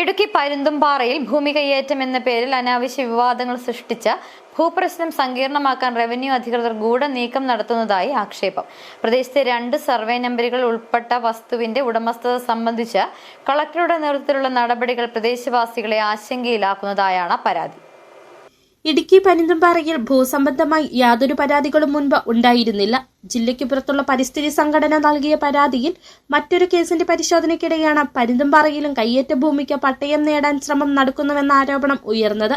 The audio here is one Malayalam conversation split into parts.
ഇടുക്കി പരുന്തുംപാറയിൽ ഭൂമി കയ്യേറ്റം എന്ന പേരിൽ അനാവശ്യ വിവാദങ്ങൾ സൃഷ്ടിച്ച ഭൂപ്രശ്നം സങ്കീർണമാക്കാൻ റവന്യൂ അധികൃതർ ഗൂഢ നീക്കം നടത്തുന്നതായി ആക്ഷേപം. പ്രദേശത്തെ രണ്ട് സർവേ നമ്പറുകൾ ഉൾപ്പെട്ട വസ്തുവിന്റെ ഉടമസ്ഥത സംബന്ധിച്ച കളക്ടറുടെ നേതൃത്വത്തിലുള്ള നടപടികൾ പ്രദേശവാസികളെ ആശങ്കയിലാക്കുന്നതായാണ് പരാതി. ഇടുക്കി പനിന്തുംപാറയിൽ ഭൂസംബന്ധമായി യാതൊരു പരാതികളും മുൻപ് ഉണ്ടായിരുന്നില്ല. ജില്ലയ്ക്ക് പുറത്തുള്ള പരിസ്ഥിതി സംഘടന നൽകിയ പരാതിയിൽ മറ്റൊരു കേസിന്റെ പരിശോധനയ്ക്കിടെയാണ് പനിന്തുംപാറയിലും കയ്യേറ്റ ഭൂമിക്ക് പട്ടയം നേടാൻ ശ്രമം നടക്കുന്നുവെന്ന ആരോപണം ഉയർന്നത്.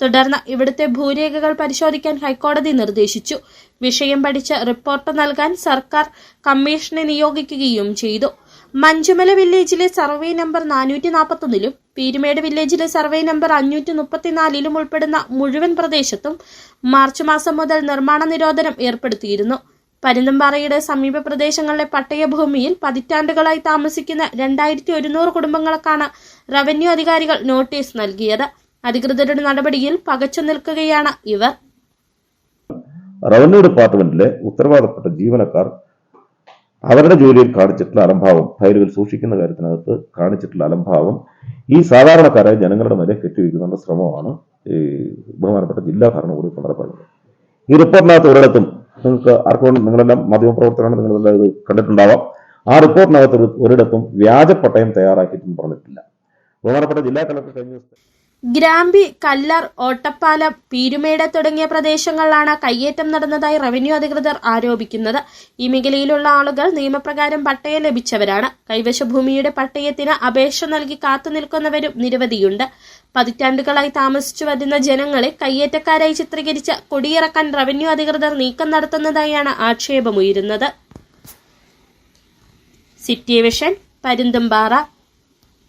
തുടർന്ന് ഇവിടുത്തെ ഭൂരേഖകൾ പരിശോധിക്കാൻ ഹൈക്കോടതി നിർദ്ദേശിച്ചു. വിഷയം പഠിച്ച് റിപ്പോർട്ട് നൽകാൻ സർക്കാർ കമ്മീഷനെ നിയോഗിക്കുകയും ചെയ്തു. മഞ്ചുമല വില്ലേജിലെ സർവേ നമ്പർ നാനൂറ്റി നാൽപ്പത്തൊന്നിലും പീരുമേട് വില്ലേജിലെ സർവേ നമ്പർ അഞ്ഞൂറ്റി മുപ്പത്തിനാലിലും ഉൾപ്പെടുന്ന മുഴുവൻ പ്രദേശത്തും മാർച്ച് മാസം മുതൽ നിർമ്മാണ നിരോധനം ഏർപ്പെടുത്തിയിരുന്നു. പരുന്തുംപാറയുടെ സമീപ പ്രദേശങ്ങളിലെ പട്ടയഭൂമിയിൽ പതിറ്റാണ്ടുകളായി താമസിക്കുന്ന രണ്ടായിരത്തി ഒരുന്നൂറ് കുടുംബങ്ങൾക്കാണ് റവന്യൂ അധികാരികൾ നോട്ടീസ് നൽകിയത്. അധികൃതരുടെ നടപടിയിൽ പകച്ചു നിൽക്കുകയാണ് ഇവർ. റവന്യൂ ഡിപ്പാർട്ട്മെന്റിലെ ഉത്തരവാദപ്പെട്ട ജീവനക്കാർ അവരുടെ ജോലിയിൽ കാണിച്ചിട്ടുള്ള അലംഭാവം ഫയലുകൾ സൂക്ഷിക്കുന്ന കാര്യത്തിനകത്ത് കാണിച്ചിട്ടുള്ള അലംഭാവം ഈ സാധാരണക്കാരായ ജനങ്ങളുടെ മേലെ കെട്ടിവെക്കുന്ന ശ്രമമാണ് ഈ ബഹുമാനപ്പെട്ട ജില്ലാ ഭരണകൂടം നടപ്പാക്കുന്നത്. ഈ റിപ്പോർട്ടിനകത്ത് ഒരിടത്തും നിങ്ങൾക്ക് ആർക്കും നിങ്ങളെല്ലാം മാധ്യമപ്രവർത്തകരാണ് നിങ്ങളെല്ലാം ഇത് കണ്ടിട്ടുണ്ടാവാം. ആ റിപ്പോർട്ടിനകത്ത് ഒരു- ഒരിടത്തും വ്യാജപ്പട്ടയം തയ്യാറാക്കിയിട്ടും പറഞ്ഞിട്ടില്ല. ബഹുമാനപ്പെട്ട ജില്ലാ കളക്ടർ കഴിഞ്ഞ ഗ്രാമ്പി കല്ലർ ഓട്ടപ്പാലം പീരുമേട് തുടങ്ങിയ പ്രദേശങ്ങളിലാണ് കയ്യേറ്റം നടന്നതായി റവന്യൂ അധികൃതർ ആരോപിക്കുന്നത്. ഈ മേഖലയിലുള്ള ആളുകൾ നിയമപ്രകാരം പട്ടയം ലഭിച്ചവരാണ്. കൈവശ ഭൂമിയുടെ പട്ടയത്തിന് അപേക്ഷ നൽകി കാത്തുനിൽക്കുന്നവരും നിരവധിയുണ്ട്. പതിറ്റാണ്ടുകളായി താമസിച്ചു വരുന്ന ജനങ്ങളെ കയ്യേറ്റക്കാരായി ചിത്രീകരിച്ച് കൊടിയിറക്കാൻ റവന്യൂ അധികൃതർ നീക്കം നടത്തുന്നതായാണ് ആക്ഷേപമുയരുന്നത്. City vision Parunthumpara